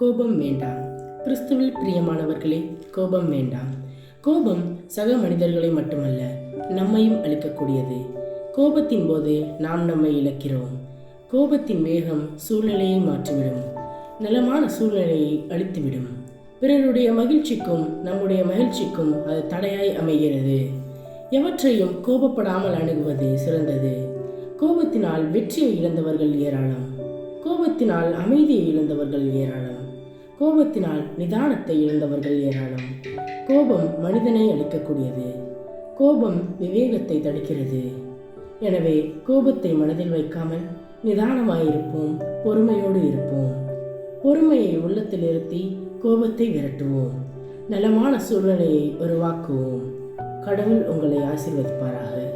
கோபம் வேண்டாம். கிறிஸ்துவில் பிரியமானவர்களே கோபம் வேண்டாம். கோபம் சக மனிதர்களை மட்டுமல்ல நம்மையும் அழிக்கக்கூடியது. கோபத்தின் போது நாம் நம்மை இழக்கிறோம். கோபத்தின் வேகம் சூழ்நிலையை மாற்றிவிடும். நலமான சூழ்நிலையை அழித்துவிடும். பிறருடைய மகிழ்ச்சிக்கும் நம்முடைய மகிழ்ச்சிக்கும் அது தடையாய் அமைகிறது. எவற்றையும் கோபப்படாமல் அணுகுவது சிறந்தது. கோபத்தினால் வெற்றியை இழந்தவர்கள் ஏராளம். கோபத்தினால் அமைதியை இழந்தவர்கள் ஏராளம். கோபத்தினால் நிதானத்தை இழந்தவர்கள் ஏராளம். கோபம் மனிதனை அளிக்கக்கூடியது கோபம் விவேகத்தை தடுக்கிறது. எனவே கோபத்தை மனதில் வைக்காமல் நிதானமாயிருப்போம் பொறுமையோடு இருப்போம். பொறுமையை உள்ளத்தில் நிறுத்தி கோபத்தை விரட்டுவோம். நலமான சூழ்நிலையை உருவாக்குவோம். கடவுள் உங்களை ஆசீர்வதிப்பாராக.